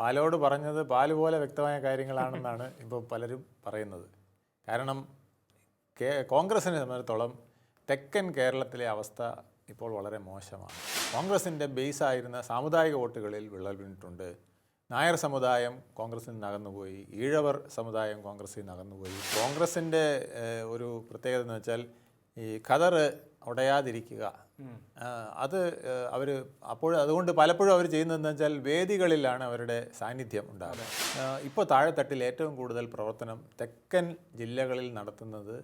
പാലോട് പറഞ്ഞത് പാൽ പോലെ വ്യക്തമായ കാര്യങ്ങളാണെന്നാണ് ഇപ്പോൾ പലരും പറയുന്നത്. കാരണം കേ കോൺഗ്രസിനെ സംബന്ധിച്ചിടത്തോളം തെക്കൻ കേരളത്തിലെ അവസ്ഥ ഇപ്പോൾ വളരെ മോശമാണ്. കോൺഗ്രസിന്റെ ബേസായിരുന്ന സാമുദായിക വോട്ടുകളിൽ വിള്ളൽ വീണിട്ടുണ്ട്. നായർ സമുദായം കോൺഗ്രസിൽ നിന്ന് അകന്നുപോയി. ഈഴവർ സമുദായം കോൺഗ്രസിൽ നിന്ന് അകന്നുപോയി. കോൺഗ്രസിന്റെ ഒരു പ്രത്യേകത എന്ന് വെച്ചാൽ ഈ ഖദർ ഉടയാതിരിക്കുക. അത് അവർ അപ്പോൾ അതുകൊണ്ട് പലപ്പോഴും അവർ ചെയ്യുന്നതെന്ന് വെച്ചാൽ വേദികളിലാണ് അവരുടെ സാന്നിധ്യം ഉണ്ടാകുന്നത് ഇപ്പോൾ താഴെത്തട്ടിൽ ഏറ്റവും കൂടുതൽ പ്രവർത്തനം തെക്കൻ ജില്ലകളിൽ നടത്തുന്നത്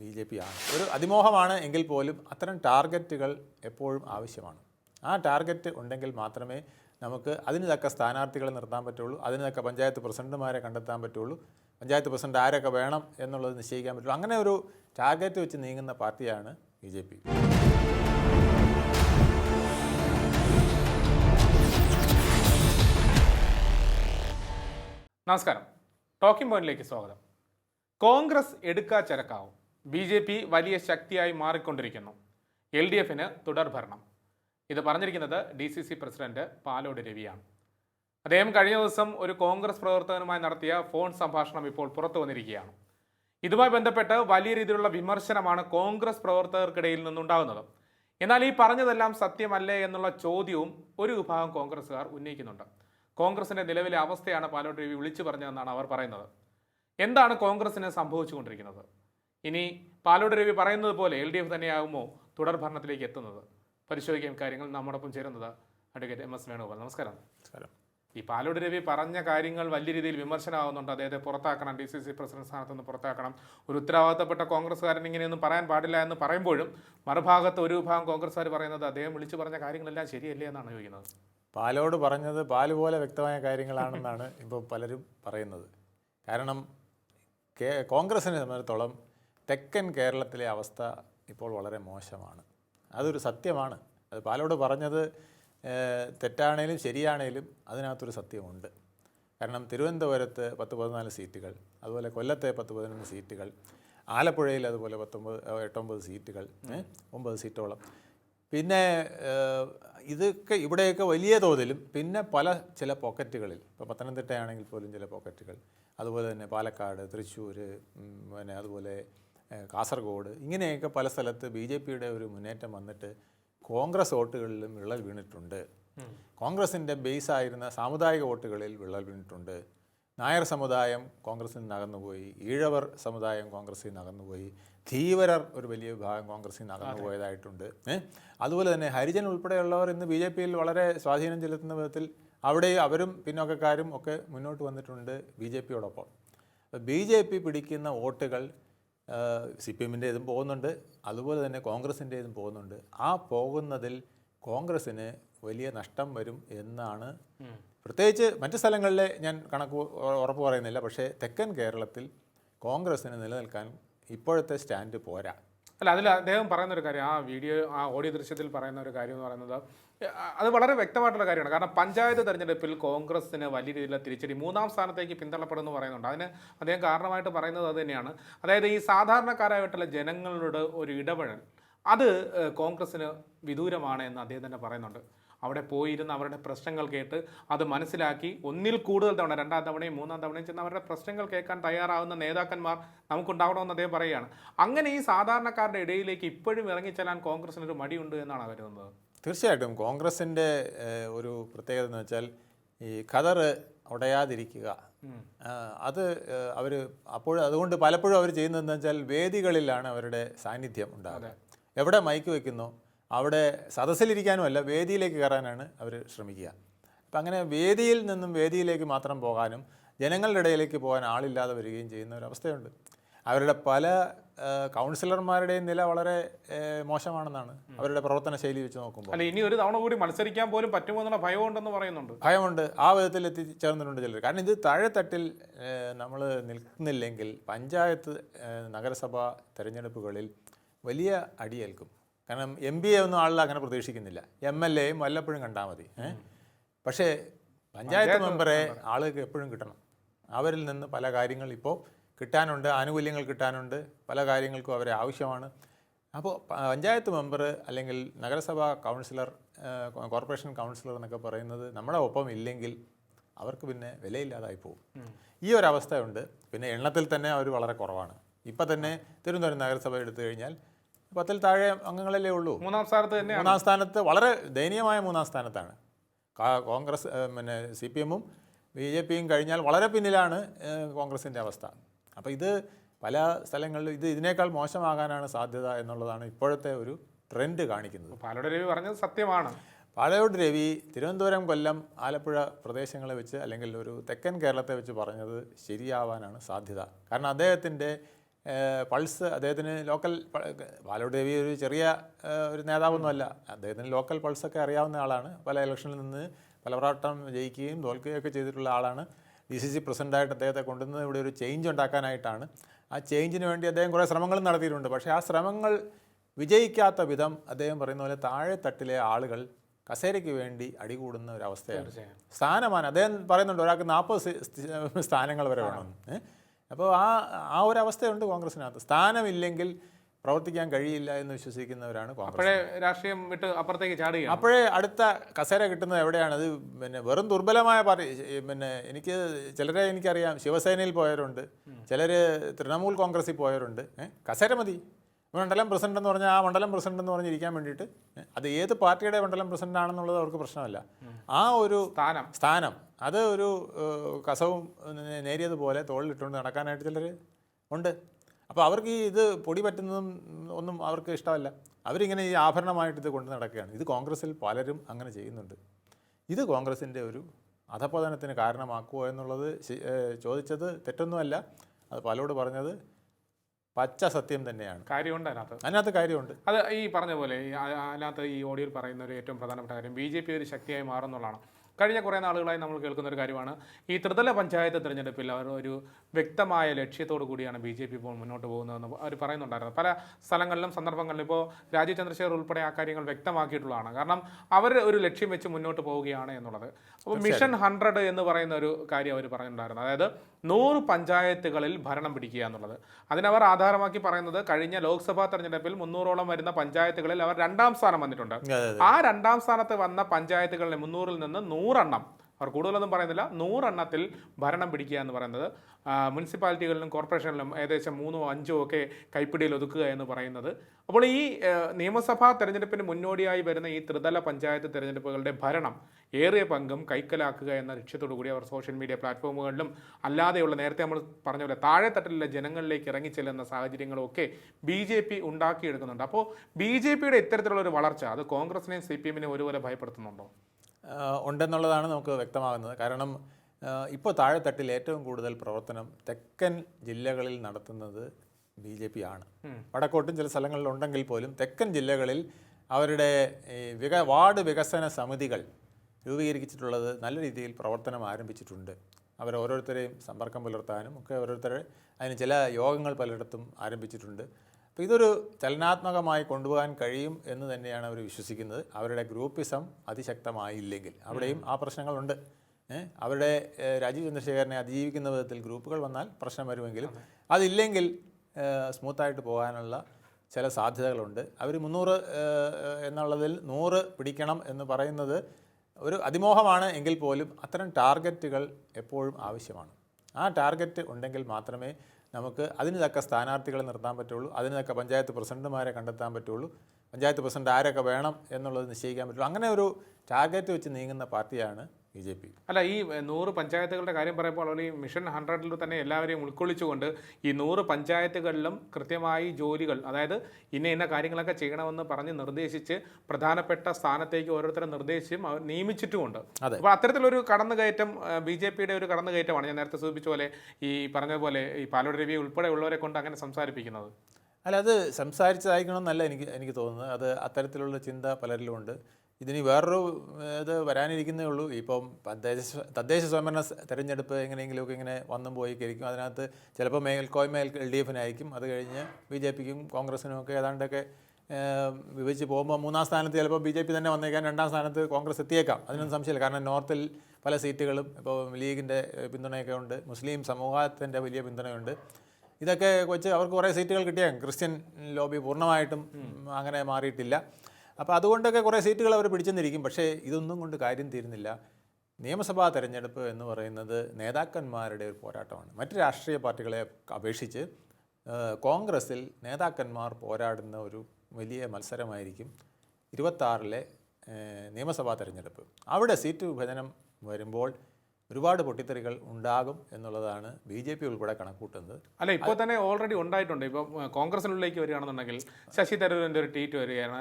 ബി ജെ പി ആണ്. ഒരു അതിമോഹമാണ് എങ്കിൽ പോലും അത്തരം ടാർഗറ്റുകൾ എപ്പോഴും ആവശ്യമാണ്. ആ ടാർഗറ്റ് ഉണ്ടെങ്കിൽ മാത്രമേ നമുക്ക് അതിന് തക്ക സ്ഥാനാർത്ഥികളെ നിർത്താൻ പറ്റുള്ളൂ അതിന് തക്ക പഞ്ചായത്ത് പ്രസിഡന്റുമാരെ കണ്ടെത്താൻ പറ്റുള്ളൂ പഞ്ചായത്ത് പ്രസിഡന്റ് ആരൊക്കെ വേണം എന്നുള്ളത് നിശ്ചയിക്കാൻ പറ്റുള്ളൂ. അങ്ങനെ ഒരു ടാർഗറ്റ് വെച്ച് നീങ്ങുന്ന പാർട്ടിയാണ് ബി ജെ പി. നമസ്കാരം. ടോക്കിംഗ് പോയിന്റിലേക്ക് സ്വാഗതം. കോൺഗ്രസ് എടുക്കാ ചരക്കാവും. ബി ജെ പി വലിയ ശക്തിയായി മാറിക്കൊണ്ടിരിക്കുന്നു. എൽ ഡി എഫിന് തുടർഭരണം ഇത് പറഞ്ഞിരിക്കുന്നത് D C C president Palode രവിയാണ്. അദ്ദേഹം കഴിഞ്ഞ ദിവസം ഒരു കോൺഗ്രസ് പ്രവർത്തകനുമായി നടത്തിയ ഫോൺ സംഭാഷണം ഇപ്പോൾ പുറത്തു വന്നിരിക്കുകയാണ്. ഇതുമായി ബന്ധപ്പെട്ട് വലിയ രീതിയിലുള്ള വിമർശനമാണ് കോൺഗ്രസ് പ്രവർത്തകർക്കിടയിൽ നിന്നുണ്ടാകുന്നത്. എന്നാൽ ഈ പറഞ്ഞതെല്ലാം സത്യമല്ലേ എന്നുള്ള ചോദ്യവും ഒരു വിഭാഗം കോൺഗ്രസ്സുകാർ ഉന്നയിക്കുന്നുണ്ട്. കോൺഗ്രസിന്റെ നിലവിലെ അവസ്ഥയാണ് പാലോട്ട് രവി വിളിച്ചു പറഞ്ഞതെന്നാണ് അവർ പറയുന്നത്. എന്താണ് കോൺഗ്രസിന് സംഭവിച്ചുകൊണ്ടിരിക്കുന്നത്? ഇനി പാലോട് രവി പറയുന്നത് പോലെ എൽ ഡി എഫ് തന്നെയാകുമോ തുടർ ഭരണത്തിലേക്ക് എത്തുന്നത്? പരിശോധിക്കാൻ കാര്യങ്ങൾ നമ്മോടൊപ്പം ചേരുന്നത് അഡ്വക്കേറ്റ് എം എസ് വേണുഗോപാൽ. നമസ്കാരം. നമസ്കാരം. ഈ പാലോട് രവി പറഞ്ഞ കാര്യങ്ങൾ വലിയ രീതിയിൽ വിമർശനമാകുന്നുണ്ട് അദ്ദേഹത്തെ പുറത്താക്കണം ഡി സി സി പ്രസിഡന്റ് സ്ഥാനത്ത് നിന്ന് പുറത്താക്കണം. ഒരു ഉത്തരവാദിത്തപ്പെട്ട കോൺഗ്രസ്സുകാരൻ ഇങ്ങനെയൊന്നും പറയാൻ പാടില്ല എന്ന് പറയുമ്പോഴും മറുഭാഗത്ത് ഒരു വിഭാഗം കോൺഗ്രസ്സുകാർ പറയുന്നത് അദ്ദേഹം വിളിച്ചു പറഞ്ഞ കാര്യങ്ങളെല്ലാം ശരിയല്ലേ എന്നാണ് ചോദിക്കുന്നത്. പാലോട് പറഞ്ഞത് പാൽ പോലെ വ്യക്തമായ കാര്യങ്ങളാണെന്നാണ് ഇപ്പോൾ പലരും പറയുന്നത്. കാരണം കേ കോൺഗ്രസിനെ സംബന്ധിച്ചിടത്തോളം തെക്കൻ കേരളത്തിലെ അവസ്ഥ ഇപ്പോൾ വളരെ മോശമാണ്. അതൊരു സത്യമാണ്. അത് പാലോട് പറഞ്ഞത് തെറ്റാണേലും ശരിയാണേലും അതിനകത്തൊരു സത്യമുണ്ട് കാരണം തിരുവനന്തപുരത്ത് പത്ത് പതിനാല് സീറ്റുകൾ അതുപോലെ കൊല്ലത്തെ പത്ത് പതിനൊന്ന് സീറ്റുകൾ ആലപ്പുഴയിൽ അതുപോലെ പത്തൊമ്പത് എട്ടൊമ്പത് സീറ്റുകൾ ഒമ്പത് സീറ്റോളം. പിന്നെ ഇതൊക്കെ ഇവിടെയൊക്കെ വലിയ തോതിലും പിന്നെ പല ചില പോക്കറ്റുകളിൽ ഇപ്പോൾ പത്തനംതിട്ടയാണെങ്കിൽ പോലും ചില പോക്കറ്റുകൾ അതുപോലെ തന്നെ പാലക്കാട് തൃശ്ശൂർ പിന്നെ അതുപോലെ കാസർഗോഡ് ഇങ്ങനെയൊക്കെ പല സ്ഥലത്ത് ബി ജെ പിയുടെ ഒരു മുന്നേറ്റം വന്നിട്ട് കോൺഗ്രസ് വോട്ടുകളിലും വിള്ളൽ വീണിട്ടുണ്ട്. കോൺഗ്രസിന്റെ ബേസായിരുന്ന സാമുദായിക വോട്ടുകളിൽ വിള്ളൽ വീണിട്ടുണ്ട്. നായർ സമുദായം കോൺഗ്രസിൽ നിന്ന് അകന്നുപോയി. ഈഴവർ സമുദായം കോൺഗ്രസിൽ നിന്ന് അകന്നുപോയി. ധീവരർ ഒരു വലിയ വിഭാഗം കോൺഗ്രസിൽ നിന്ന് അകന്നു പോയതായിട്ടുണ്ട് അതുപോലെ തന്നെ ഹരിജൻ ഉൾപ്പെടെയുള്ളവർ ഇന്ന് ബി ജെ പിയിൽ വളരെ സ്വാധീനം ചെലുത്തുന്ന വിധത്തിൽ അവിടെ അവരും പിന്നോക്കക്കാരും ഒക്കെ മുന്നോട്ട് വന്നിട്ടുണ്ട് ബി ജെ പിയോടൊപ്പം. ബി ജെ പി പിടിക്കുന്ന വോട്ടുകൾ സി പി എമ്മിന്റെ ഇതും പോകുന്നുണ്ട്. അതുപോലെ തന്നെ കോൺഗ്രസിന്റെ ഇതും പോകുന്നുണ്ട്. ആ പോകുന്നതിൽ കോൺഗ്രസ്സിന് വലിയ നഷ്ടം വരും എന്നാണ് പ്രത്യേകിച്ച് മറ്റു സ്ഥലങ്ങളിലെ ഞാൻ കണക്ക് ഉറപ്പ് പറയുന്നില്ല. പക്ഷേ തെക്കൻ കേരളത്തിൽ കോൺഗ്രസ്സിന് നിലനിൽക്കാൻ ഇപ്പോഴത്തെ സ്റ്റാൻഡ് പോരാ. അല്ല അതിൽ അദ്ദേഹം പറയുന്ന ഒരു കാര്യം ആ വീഡിയോ ആ ഓഡിയോ ദൃശ്യത്തിൽ പറയുന്ന ഒരു കാര്യം എന്ന് പറയുന്നത് അത് വളരെ വ്യക്തമായിട്ടുള്ള കാര്യമാണ്. കാരണം പഞ്ചായത്ത് തെരഞ്ഞെടുപ്പിൽ കോൺഗ്രസിന് വലിയ രീതിയിലുള്ള തിരിച്ചടി മൂന്നാം സ്ഥാനത്തേക്ക് പിന്തള്ളപ്പെടുന്നു പറയുന്നുണ്ട്. അതിന് അദ്ദേഹം കാരണമായിട്ട് പറയുന്നത് അത് തന്നെയാണ്. അതായത് ഈ സാധാരണക്കാരായിട്ടുള്ള ജനങ്ങളുടെ ഒരു ഇടപെടൽ അത് കോൺഗ്രസിന് വിദൂരമാണ് എന്ന് അദ്ദേഹം തന്നെ പറയുന്നുണ്ട്. അവിടെ പോയിരുന്ന് അവരുടെ പ്രശ്നങ്ങൾ കേട്ട് അത് മനസ്സിലാക്കി ഒന്നിൽ കൂടുതൽ തവണ രണ്ടാം തവണയും മൂന്നാം തവണയും ചെന്ന് അവരുടെ പ്രശ്നങ്ങൾ കേൾക്കാൻ തയ്യാറാവുന്ന നേതാക്കന്മാർ നമുക്കുണ്ടാവണമെന്ന് അദ്ദേഹം പറയുകയാണ്. അങ്ങനെ ഈ സാധാരണക്കാരുടെ ഇടയിലേക്ക് ഇപ്പോഴും ഇറങ്ങിച്ചെല്ലാൻ കോൺഗ്രസിന് ഒരു മടിയുണ്ട് എന്നാണ് കരുതുന്നത് തീർച്ചയായിട്ടും. കോൺഗ്രസിന്റെ ഒരു പ്രത്യേകത എന്ന് വെച്ചാൽ ഈ ഖദർ ഉടയാതിരിക്കുക. അത് അവർ അപ്പോൾ അതുകൊണ്ട് പലപ്പോഴും അവർ ചെയ്യുന്നതെന്ന് വെച്ചാൽ വേദികളിലാണ് അവരുടെ സാന്നിധ്യം ഉണ്ടാകുന്നത് എവിടെ മൈക്ക് വെക്കുന്നോ? അവിടെ സദസ്സിലിരിക്കാനും അല്ല വേദിയിലേക്ക് കയറാനാണ് അവർ ശ്രമിക്കുക. അപ്പം അങ്ങനെ വേദിയിൽ നിന്നും വേദിയിലേക്ക് മാത്രം പോകാനും ജനങ്ങളുടെ ഇടയിലേക്ക് പോകാൻ ആളില്ലാതെ വരികയും ചെയ്യുന്ന ഒരു അവസ്ഥയുണ്ട്. അവരുടെ പല കൗൺസിലർമാരുടെയും നില വളരെ മോശമാണെന്നാണ് അവരുടെ പ്രവർത്തന ശൈലി വെച്ച് നോക്കുമ്പോൾ. അല്ല ഇനി ഒരു തവണ കൂടി മത്സരിക്കാൻ പോലും പറ്റുമോ എന്നുള്ള ഭയമുണ്ടെന്ന് പറയുന്നുണ്ട്. ഭയമുണ്ട്. ആ വിധത്തിൽ എത്തിച്ചേർന്നിട്ടുണ്ട് ചിലർ കാരണം ഇത് താഴെത്തട്ടിൽ നമ്മൾ നിൽക്കുന്നില്ലെങ്കിൽ പഞ്ചായത്ത് നഗരസഭാ തെരഞ്ഞെടുപ്പുകളിൽ വലിയ അടിയേൽക്കും. കാരണം എം ബി എ ഒന്നും ആളിൽ അങ്ങനെ പ്രതീക്ഷിക്കുന്നില്ല. എം എൽ എയും വല്ലപ്പോഴും കണ്ടാൽ മതി. പക്ഷേ പഞ്ചായത്ത് മെമ്പറെ ആളുകൾക്ക് എപ്പോഴും കിട്ടണം. അവരിൽ നിന്ന് പല കാര്യങ്ങൾ ഇപ്പോൾ കിട്ടാനുണ്ട് ആനുകൂല്യങ്ങൾ കിട്ടാനുണ്ട് പല കാര്യങ്ങൾക്കും അവരെ ആവശ്യമാണ്. അപ്പോൾ പഞ്ചായത്ത് മെമ്പർ അല്ലെങ്കിൽ നഗരസഭാ കൗൺസിലർ കോർപ്പറേഷൻ കൗൺസിലർ എന്നൊക്കെ പറയുന്നത് നമ്മുടെ ഒപ്പം ഇല്ലെങ്കിൽ അവർക്ക് പിന്നെ വിലയില്ലാതായി പോകും. ഈ ഒരു അവസ്ഥയുണ്ട്. പിന്നെ എണ്ണത്തിൽ തന്നെ അവർ വളരെ കുറവാണ്. ഇപ്പം തന്നെ തിരുവനന്തപുരം നഗരസഭ എടുത്തു കഴിഞ്ഞാൽ പത്തിൽ താഴെ അംഗങ്ങളല്ലേ ഉള്ളൂ. മൂന്നാം സ്ഥാനത്ത് തന്നെ മൂന്നാം സ്ഥാനത്ത് വളരെ ദയനീയമായ മൂന്നാം സ്ഥാനത്താണ്. കോൺഗ്രസ് പിന്നെ സി പി എമ്മും ബി ജെ പിയും കഴിഞ്ഞാൽ വളരെ പിന്നിലാണ് കോൺഗ്രസിന്റെ അവസ്ഥ. അപ്പോൾ ഇത് പല സ്ഥലങ്ങളിലും ഇത് ഇതിനേക്കാൾ മോശമാകാനാണ് സാധ്യത എന്നുള്ളതാണ് ഇപ്പോഴത്തെ ഒരു ട്രെൻഡ് കാണിക്കുന്നത്. പാലോട് രവി പറഞ്ഞത് സത്യമാണ്. പാലയോട് രവി തിരുവനന്തപുരം കൊല്ലം ആലപ്പുഴ പ്രദേശങ്ങളെ വെച്ച് അല്ലെങ്കിൽ ഒരു തെക്കൻ കേരളത്തെ വെച്ച് പറഞ്ഞത് ശരിയാവാനാണ് സാധ്യത. കാരണം അദ്ദേഹത്തിന്റെ പൾസ് അദ്ദേഹത്തിന് ലോക്കൽ പ- ദേവി ഒരു ചെറിയ ഒരു നേതാവൊന്നുമല്ല. അദ്ദേഹത്തിന് ലോക്കൽ പൾസൊക്കെ അറിയാവുന്ന ആളാണ്. പല ഇലക്ഷനിൽ നിന്ന് പല പ്രാവട്ടം ജയിക്കുകയും തോൽക്കുകയൊക്കെ ചെയ്തിട്ടുള്ള ആളാണ്. ഡി സി സി പ്രസിഡന്റായിട്ട് അദ്ദേഹത്തെ കൊണ്ടുവന്നത് ഇവിടെ ഒരു ചേഞ്ച് ഉണ്ടാക്കാനായിട്ടാണ്. ആ ചേഞ്ചിന് വേണ്ടി അദ്ദേഹം കുറേ ശ്രമങ്ങളും നടത്തിയിട്ടുണ്ട്. പക്ഷേ ആ ശ്രമങ്ങൾ വിജയിക്കാത്ത വിധം അദ്ദേഹം പറയുന്ന പോലെ താഴെ തട്ടിലെ ആളുകൾ കസേരയ്ക്ക് വേണ്ടി അടികൂടുന്ന ഒരു അവസ്ഥയാണ് സ്ഥാനമാണ് അദ്ദേഹം പറയുന്നുണ്ട് ഒരാൾക്ക് നാൽപ്പത് സ്ഥാനങ്ങൾ വരെ വേണം? അപ്പോൾ ആ ആ ഒരു അവസ്ഥയുണ്ട് കോൺഗ്രസിനകത്ത് സ്ഥാനമില്ലെങ്കിൽ പ്രവർത്തിക്കാൻ കഴിയില്ല എന്ന് വിശ്വസിക്കുന്നവരാണ് അപ്പോഴേ രാഷ്ട്രീയം വിട്ട് അപ്പുറത്തേക്ക് ചാടുകയാണ്. അപ്പോഴേ അടുത്ത കസേര കിട്ടുന്നത് എവിടെയാണ്? അത് പിന്നെ വെറും ദുർബലമായ പാർട്ടി പിന്നെ എനിക്ക് ചിലരെ എനിക്കറിയാം. ശിവസേനയിൽ പോയവരുണ്ട്. ചിലർ തൃണമൂൽ കോൺഗ്രസിൽ പോയവരുണ്ട്. കസേര മതി. മണ്ഡലം പ്രസിഡന്റ് എന്ന് പറഞ്ഞാൽ ആ മണ്ഡലം പ്രസിഡന്റ് എന്ന് പറഞ്ഞിരിക്കാൻ വേണ്ടിയിട്ട് അത് ഏത് പാർട്ടിയുടെ മണ്ഡലം പ്രസിഡന്റ് ആണെന്നുള്ളത് അവർക്ക് പ്രശ്നമല്ല. ആ ഒരു സ്ഥാനം. സ്ഥാനം. അത് ഒരു കസവും നേരിയതുപോലെ തോളിലിട്ടുകൊണ്ട് നടക്കാനായിട്ട് ചിലർ ഉണ്ട്. അപ്പോൾ അവർക്ക് ഈ ഇത് പൊടി പറ്റുന്നതും ഒന്നും അവർക്ക് ഇഷ്ടമല്ല. അവരിങ്ങനെ ഈ ആഭരണമായിട്ട് ഇത് കൊണ്ട് നടക്കുകയാണ്. ഇത് കോൺഗ്രസ്സിൽ പലരും അങ്ങനെ ചെയ്യുന്നുണ്ട്. ഇത് കോൺഗ്രസിന്റെ ഒരു അധപതനത്തിന് കാരണമാക്കുമോ എന്നുള്ളത് ചോദിച്ചത് തെറ്റൊന്നുമല്ല. അത് പലരോട് പറഞ്ഞത് പച്ച സത്യം തന്നെയാണ്. കാര്യമുണ്ട് അതിനകത്ത്. അതിനകത്ത് കാര്യമുണ്ട്. അത് ഈ പറഞ്ഞ പോലെ അതിനകത്ത് ഈ ഓഡിയോയിൽ പറയുന്ന ഒരു ഏറ്റവും പ്രധാനപ്പെട്ട കാര്യം ബി ജെ പി ഒരു ശക്തിയായി മാറുന്നുള്ളതാണ്. കഴിഞ്ഞ കുറേ നാളുകളായി നമ്മൾ കേൾക്കുന്ന ഒരു കാര്യമാണ്. ഈ ത്രിതല പഞ്ചായത്ത് തിരഞ്ഞെടുപ്പിൽ അവർ ഒരു വ്യക്തമായ ലക്ഷ്യത്തോടു കൂടിയാണ് ബി ജെ പി ഇപ്പോൾ മുന്നോട്ട് പോകുന്നതെന്ന് അവർ പറയുന്നുണ്ടായിരുന്നു. പല സ്ഥലങ്ങളിലും സന്ദർഭങ്ങളിലും ഇപ്പോൾ രാജീവ് ചന്ദ്രശേഖർ ഉൾപ്പെടെ ആ കാര്യങ്ങൾ വ്യക്തമാക്കിയിട്ടുള്ളതാണ്. കാരണം അവർ ഒരു ലക്ഷ്യം വെച്ച് മുന്നോട്ട് പോവുകയാണ് എന്നുള്ളത്. അപ്പോൾ മിഷൻ ഹൺഡ്രഡ് എന്ന് പറയുന്ന ഒരു കാര്യം അവർ പറയുന്നുണ്ടായിരുന്നു. അതായത് നൂറ് പഞ്ചായത്തുകളിൽ ഭരണം പിടിക്കുക എന്നുള്ളത്. അതിനവർ ആധാരമാക്കി പറയുന്നത് കഴിഞ്ഞ ലോക്സഭാ തെരഞ്ഞെടുപ്പിൽ മുന്നൂറോളം വരുന്ന പഞ്ചായത്തുകളിൽ അവർ രണ്ടാം സ്ഥാനം വന്നിട്ടുണ്ട്. ആ രണ്ടാം സ്ഥാനത്ത് വന്ന പഞ്ചായത്തുകളിലെ മുന്നൂറിൽ നിന്ന് നൂറെണ്ണം അവർ കൂടുതലൊന്നും പറയുന്നില്ല നൂറെണ്ണത്തിൽ ഭരണം പിടിക്കുക എന്ന് പറയുന്നത് മുനിസിപ്പാലിറ്റികളിലും കോർപ്പറേഷനിലും ഏകദേശം മൂന്നോ അഞ്ചോ ഒക്കെ കൈപ്പിടിയിൽ ഒതുക്കുക എന്ന് പറയുന്നത്. അപ്പോൾ ഈ നിയമസഭാ തെരഞ്ഞെടുപ്പിന് മുന്നോടിയായി വരുന്ന ഈ ത്രിതല പഞ്ചായത്ത് തെരഞ്ഞെടുപ്പുകളുടെ ഭരണം ഏറിയ പങ്കും കൈക്കലാക്കുക എന്ന ലക്ഷ്യത്തോടു കൂടി അവർ സോഷ്യൽ മീഡിയ പ്ലാറ്റ്ഫോമുകളിലും അല്ലാതെയുള്ള നേരത്തെ നമ്മൾ പറഞ്ഞ പോലെ താഴെത്തട്ടിലുള്ള ജനങ്ങളിലേക്ക് ഇറങ്ങിച്ചെല്ലുന്ന സാഹചര്യങ്ങളൊക്കെ ബി ജെ പി ഉണ്ടാക്കിയെടുക്കുന്നുണ്ട്. അപ്പോൾ ബി ജെ പിയുടെ ഇത്തരത്തിലുള്ള ഒരു വളർച്ച അത് കോൺഗ്രസിനെയും സി പി എമ്മിനെയും ഒരുപോലെ ഭയപ്പെടുത്തുന്നുണ്ടോ? ഉണ്ടെന്നുള്ളതാണ് നമുക്ക് വ്യക്തമാകുന്നത്. കാരണം ഇപ്പോൾ താഴെത്തട്ടിൽ ഏറ്റവും കൂടുതൽ പ്രവർത്തനം തെക്കൻ ജില്ലകളിൽ നടത്തുന്നത് ബി ജെ പി ആണ്. വടക്കോട്ടും ചില സ്ഥലങ്ങളിൽ ഉണ്ടെങ്കിൽ പോലും തെക്കൻ ജില്ലകളിൽ അവരുടെ വിക വാർഡ് വികസന സമിതികൾ രൂപീകരിച്ചിട്ടുള്ളത് നല്ല രീതിയിൽ പ്രവർത്തനം ആരംഭിച്ചിട്ടുണ്ട്. അവർ ഓരോരുത്തരെയും സമ്പർക്കം പുലർത്താനും ഒക്കെ ഓരോരുത്തരെ അതിന് ചില യോഗങ്ങൾ പലയിടത്തും ആരംഭിച്ചിട്ടുണ്ട്. അപ്പോൾ ഇതൊരു ചലനാത്മകമായി കൊണ്ടുപോകാൻ കഴിയും എന്ന് തന്നെയാണ് അവർ വിശ്വസിക്കുന്നത്. അവരുടെ ഗ്രൂപ്പിസം അതിശക്തമായില്ലെങ്കിൽ അവിടെയും ആ പ്രശ്നങ്ങളുണ്ട്? അവരുടെ രാജീവ് ചന്ദ്രശേഖരനെ അതിജീവിക്കുന്ന വിധത്തിൽ ഗ്രൂപ്പുകൾ വന്നാൽ പ്രശ്നം വരുമെങ്കിലും അതില്ലെങ്കിൽ സ്മൂത്തായിട്ട് പോകാനുള്ള ചില സാധ്യതകളുണ്ട്. അവർ മുന്നൂറ് എന്നുള്ളതിൽ നൂറ് പിടിക്കണം എന്ന് പറയുന്നത് ഒരു അതിമോഹമാണ് എങ്കിൽ പോലും അത്തരം ടാർഗറ്റുകൾ എപ്പോഴും ആവശ്യമാണ്. ആ ടാർഗറ്റ് ഉണ്ടെങ്കിൽ മാത്രമേ നമുക്ക് അതിന് തക്ക സ്ഥാനാർത്ഥികളെ നിർത്താൻ പറ്റുള്ളൂ അതിന് തക്ക പഞ്ചായത്ത് പ്രസിഡന്റുമാരെ കണ്ടെത്താൻ പറ്റുള്ളൂ പഞ്ചായത്ത് പ്രസിഡന്റ് ആരൊക്കെ വേണം എന്നുള്ളത് നിശ്ചയിക്കാൻ പറ്റുള്ളൂ. അങ്ങനെ ഒരു ടാർഗറ്റ് വെച്ച് നീങ്ങുന്ന പാർട്ടിയാണ് ബി ജെ പി. അല്ല ഈ നൂറ് പഞ്ചായത്തുകളുടെ കാര്യം പറയുമ്പോൾ അവർ ഈ മിഷൻ ഹൺഡ്രഡിൽ തന്നെ എല്ലാവരെയും ഉൾക്കൊള്ളിച്ചുകൊണ്ട് ഈ നൂറ് പഞ്ചായത്തുകളിലും കൃത്യമായി ജോലികൾ അതായത് ഇന്ന ഇന്ന കാര്യങ്ങളൊക്കെ ചെയ്യണമെന്ന് പറഞ്ഞ് നിർദ്ദേശിച്ച് പ്രധാനപ്പെട്ട സ്ഥാനത്തേക്ക് ഓരോരുത്തരെ നിർദ്ദേശിച്ചും അവർ നിയമിച്ചിട്ടുമുണ്ട്. അതെ. അപ്പോൾ അത്തരത്തിലൊരു കടന്നുകയറ്റം ബി ജെ പിയുടെ ഒരു കടന്നുകയറ്റമാണ് ഞാൻ നേരത്തെ സൂചിപ്പിച്ച പോലെ ഈ പറഞ്ഞ പോലെ ഈ പാലോട് രവി ഉൾപ്പെടെ ഉള്ളവരെ കൊണ്ട് അങ്ങനെ സംസാരിപ്പിക്കുന്നത്. അല്ല അത് സംസാരിച്ചതായിരിക്കണമെന്നല്ല എനിക്ക് എനിക്ക് തോന്നുന്നത്. അത് അത്തരത്തിലുള്ള ചിന്ത പലരിലും ഉണ്ട് ഇതിന് വേറൊരു ഇത് വരാനിരിക്കുന്നേ ഉള്ളൂ. ഇപ്പം തദ്ദേശ തദ്ദേശ സ്വയംഭരണ തെരഞ്ഞെടുപ്പ് എങ്ങനെയെങ്കിലുമൊക്കെ ഇങ്ങനെ വന്നും പോയി ഇരിക്കും അതിനകത്ത് ചിലപ്പോൾ മേൽക്കോയ്മ എൽ ഡി എഫിനായിരിക്കും അത് കഴിഞ്ഞ് ബി ജെ പിക്കും കോൺഗ്രസിനും ഒക്കെ ഏതാണ്ടൊക്കെ വിഭജിച്ച് പോകുമ്പോൾ മൂന്നാം സ്ഥാനത്ത് ചിലപ്പോൾ ബി ജെ പി തന്നെ വന്നേക്കാം. രണ്ടാം സ്ഥാനത്ത് കോൺഗ്രസ് എത്തിയേക്കാം. അതിനൊന്നും സംശയമില്ല. കാരണം നോർത്തിൽ പല സീറ്റുകളും ഇപ്പോൾ ലീഗിന്റെ പിന്തുണയൊക്കെ ഉണ്ട്. മുസ്ലിം സമൂഹത്തിന്റെ വലിയ പിന്തുണയുണ്ട്. ഇതൊക്കെ വെച്ച് അവർക്ക് കുറേ സീറ്റുകൾ കിട്ടിയേക്കാം. ക്രിസ്ത്യൻ ലോബി പൂർണമായിട്ടും അങ്ങനെ മാറിയിട്ടില്ല. അപ്പോൾ അതുകൊണ്ടൊക്കെ കുറേ സീറ്റുകൾ അവർ പിടിച്ചെന്നിരിക്കും. പക്ഷേ ഇതൊന്നും കൊണ്ട് കാര്യം തീരുന്നില്ല. നിയമസഭാ തെരഞ്ഞെടുപ്പ് എന്ന് പറയുന്നത് നേതാക്കന്മാരുടെ ഒരു പോരാട്ടമാണ്. മറ്റ് രാഷ്ട്രീയ പാർട്ടികളെ അപേക്ഷിച്ച് കോൺഗ്രസ്സിൽ നേതാക്കന്മാർ പോരാടുന്ന ഒരു വലിയ മത്സരമായിരിക്കും ഇരുപത്താറിലെ നിയമസഭാ തെരഞ്ഞെടുപ്പ്. അവിടെ സീറ്റ് വിഭജനം വരുമ്പോൾ ഒരുപാട് പൊട്ടിത്തെറികൾ ഉണ്ടാകും എന്നുള്ളതാണ് ബി ജെ പി ഉൾപ്പെടെ കണക്കൂട്ടുന്നത്. അല്ല ഇപ്പോൾ തന്നെ ഓൾറെഡി ഉണ്ടായിട്ടുണ്ട്. ഇപ്പോൾ കോൺഗ്രസിനുള്ളിലേക്ക് വരികയാണെന്നുണ്ടെങ്കിൽ ശശി തരൂരിന്റെ ഒരു ട്വീറ്റ് വരികയാണ്.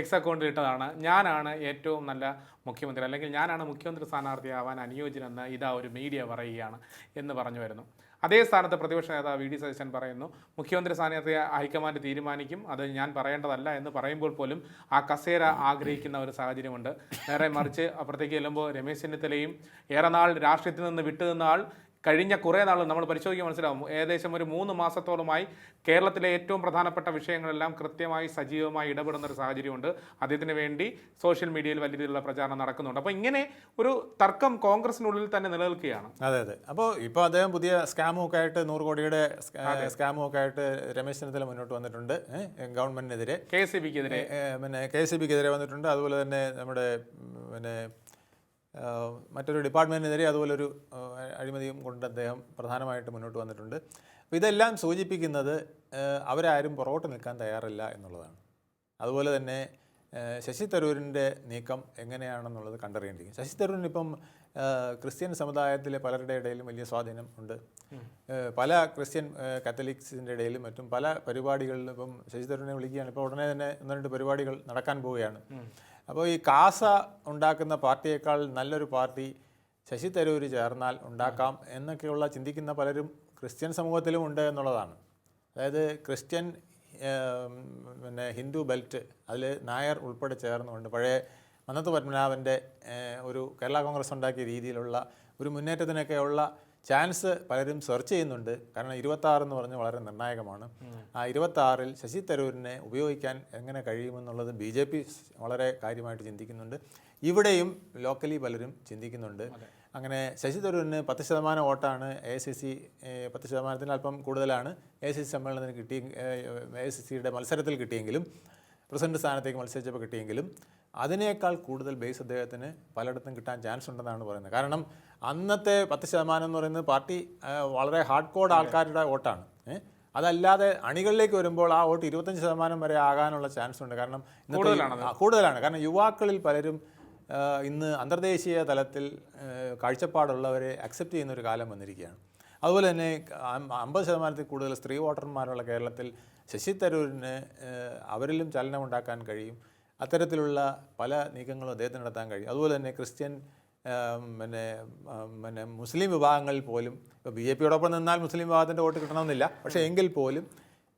എക്സ് അക്കൗണ്ടിൽ ഇട്ടതാണ്. ഞാനാണ് ഏറ്റവും നല്ല മുഖ്യമന്ത്രി അല്ലെങ്കിൽ ഞാനാണ് മുഖ്യമന്ത്രി സ്ഥാനാർത്ഥിയാവാൻ അനുയോജ്യനെന്ന് ഇതാ ഒരു മീഡിയ പറയുകയാണ് എന്ന് പറഞ്ഞു വരുന്നു. അതേ സ്ഥാനത്ത് പ്രതിപക്ഷ നേതാവ് വി ഡി സതീശൻ പറയുന്നു മുഖ്യമന്ത്രി സ്ഥാനത്തെ ഹൈക്കമാൻഡ് തീരുമാനിക്കും. അത് ഞാൻ പറയേണ്ടതല്ല എന്ന് പറയുമ്പോൾ പോലും ആ കസേര ആഗ്രഹിക്കുന്ന ഒരു സാഹചര്യമുണ്ട്. നേരെ മറിച്ച് അപ്പുറത്തേക്ക് ചെല്ലുമ്പോൾ രമേശ് ചെന്നിത്തലയും ഏറെ നാൾ രാഷ്ട്രീയത്തിൽ നിന്ന് വിട്ടുനിന്ന ആൾ കഴിഞ്ഞ കുറേ നാൾ നമ്മൾ പരിശോധിക്കാൻ മനസ്സിലാവും. ഏകദേശം ഒരു മൂന്ന് മാസത്തോളമായി കേരളത്തിലെ ഏറ്റവും പ്രധാനപ്പെട്ട വിഷയങ്ങളെല്ലാം കൃത്യമായി സജീവമായി ഇടപെടുന്ന ഒരു സാഹചര്യമുണ്ട്. അദ്ദേഹത്തിന് വേണ്ടി സോഷ്യൽ മീഡിയയിൽ വലിയ രീതിയിലുള്ള പ്രചാരണം നടക്കുന്നുണ്ട്. അപ്പോൾ ഇങ്ങനെ ഒരു തർക്കം കോൺഗ്രസിനുള്ളിൽ തന്നെ നിലനിൽക്കുകയാണ്. അതെ അതെ. അപ്പോൾ ഇപ്പോൾ അദ്ദേഹം പുതിയ സ്കാമും ഒക്കെ ആയിട്ട് നൂറ് കോടിയുടെ സ്കാമും ഒക്കെ ആയിട്ട് രമേശ് ചെന്നിത്തല മുന്നോട്ട് വന്നിട്ടുണ്ട്. ഗവൺമെന്റിനെതിരെ. കെ സി ബിക്കെതിരെ. പിന്നെ കെ സി ബിക്കെതിരെ വന്നിട്ടുണ്ട്. അതുപോലെ തന്നെ നമ്മുടെ പിന്നെ മറ്റൊരു ഡിപ്പാർട്ട്മെന്റിനെതിരെ അതുപോലൊരു ഒരു അഴിമതിയും കൊണ്ട് അദ്ദേഹം പ്രധാനമായിട്ട് മുന്നോട്ട് വന്നിട്ടുണ്ട്. അപ്പോൾ ഇതെല്ലാം സൂചിപ്പിക്കുന്നത് അവരാരും പുറകോട്ട് നിൽക്കാൻ തയ്യാറില്ല എന്നുള്ളതാണ്. അതുപോലെ തന്നെ ശശി തരൂരിന്റെ നീക്കം എങ്ങനെയാണെന്നുള്ളത് കണ്ടറിയേണ്ടിരിക്കും. ശശി തരൂരിന് ഇപ്പം ക്രിസ്ത്യൻ സമുദായത്തിലെ പലരുടെ ഇടയിലും വലിയ സ്വാധീനം ഉണ്ട്. പല ക്രിസ്ത്യൻ കാത്തലിക്സിന്റെ ഇടയിലും മറ്റും പല പരിപാടികളിലും ഇപ്പം ശശി തരൂരിനെ വിളിക്കുകയാണ്. ഇപ്പോൾ ഉടനെ തന്നെ ഒന്ന് രണ്ട് പരിപാടികൾ നടക്കാൻ പോവുകയാണ്. അപ്പോൾ ഈ കാസ ഉണ്ടാക്കുന്ന പാർട്ടിയേക്കാൾ നല്ലൊരു പാർട്ടി ശശി തരൂർ ചേർന്നാൽ ഉണ്ടാക്കാം എന്നൊക്കെയുള്ള ചിന്തിക്കുന്ന പലരും ക്രിസ്ത്യൻ സമൂഹത്തിലും ഉണ്ട് എന്നുള്ളതാണ്. അതായത് ക്രിസ്ത്യൻ പിന്നെ ഹിന്ദു ബെൽറ്റ് അതിൽ നായർ ഉൾപ്പെടെ ചേർന്നുകൊണ്ട് പഴയ മന്നത്ത് പത്മനാഭന്റെ ഒരു കേരള കോൺഗ്രസ് ഉണ്ടാക്കിയ രീതിയിലുള്ള ഒരു മുന്നേറ്റത്തിനൊക്കെയുള്ള ചാൻസ് പലരും സെർച്ച് ചെയ്യുന്നുണ്ട്. കാരണം ഇരുപത്താറ് എന്ന് പറഞ്ഞ് വളരെ നിർണായകമാണ്. ആ ഇരുപത്താറിൽ ശശി തരൂരിനെ ഉപയോഗിക്കാൻ എങ്ങനെ കഴിയുമെന്നുള്ളത് ബി ജെ പി വളരെ കാര്യമായിട്ട് ചിന്തിക്കുന്നുണ്ട്. ഇവിടെയും ലോക്കലി പലരും ചിന്തിക്കുന്നുണ്ട്. അങ്ങനെ ശശി തരൂരിന് പത്ത് ശതമാനം വോട്ടാണ് എ സി സി പത്ത് ശതമാനത്തിന് അല്പം കൂടുതലാണ്. എ സി സി സമ്മേളനത്തിന് കിട്ടി എ സി സിയുടെ മത്സരത്തിൽ കിട്ടിയെങ്കിലും പ്രസിഡന്റ് സ്ഥാനത്തേക്ക് മത്സരിച്ചപ്പോൾ കിട്ടിയെങ്കിലും അതിനേക്കാൾ കൂടുതൽ ബേസ് അദ്ദേഹത്തിന് പലയിടത്തും കിട്ടാൻ ചാൻസ് ഉണ്ടെന്നാണ് പറയുന്നത്. കാരണം അന്നത്തെ പത്ത് ശതമാനം എന്ന് പറയുന്നത് പാർട്ടി വളരെ ഹാർഡ് കോഡ് ആൾക്കാരുടെ വോട്ടാണ്. അതല്ലാതെ അണികളിലേക്ക് വരുമ്പോൾ ആ വോട്ട് ഇരുപത്തഞ്ച് ശതമാനം വരെ ആകാനുള്ള ചാൻസ് ഉണ്ട്. കാരണം കൂടുതലാണ്. കാരണം യുവാക്കളിൽ പലരും ഇന്ന് അന്തർദേശീയ തലത്തിൽ കാഴ്ചപ്പാടുള്ളവരെ അക്സെപ്റ്റ് ചെയ്യുന്ന ഒരു കാലം വന്നിരിക്കുകയാണ്. അതുപോലെ തന്നെ അമ്പത് ശതമാനത്തിൽ കൂടുതൽ സ്ത്രീ വോട്ടർമാരുള്ള കേരളത്തിൽ ശശി തരൂരിന് അവരിലും ചലനമുണ്ടാക്കാൻ കഴിയും. അത്തരത്തിലുള്ള പല നീക്കങ്ങളും അദ്ദേഹത്തിന് നടത്താൻ കഴിയും. അതുപോലെ തന്നെ ക്രിസ്ത്യൻ പിന്നെ പിന്നെ മുസ്ലിം വിഭാഗങ്ങളിൽ പോലും ഇപ്പോൾ ബി ജെ പിയോടൊപ്പം നിന്നാൽ മുസ്ലിം വിഭാഗത്തിന്റെ വോട്ട് കിട്ടണമെന്നില്ല. പക്ഷേ എങ്കിൽ പോലും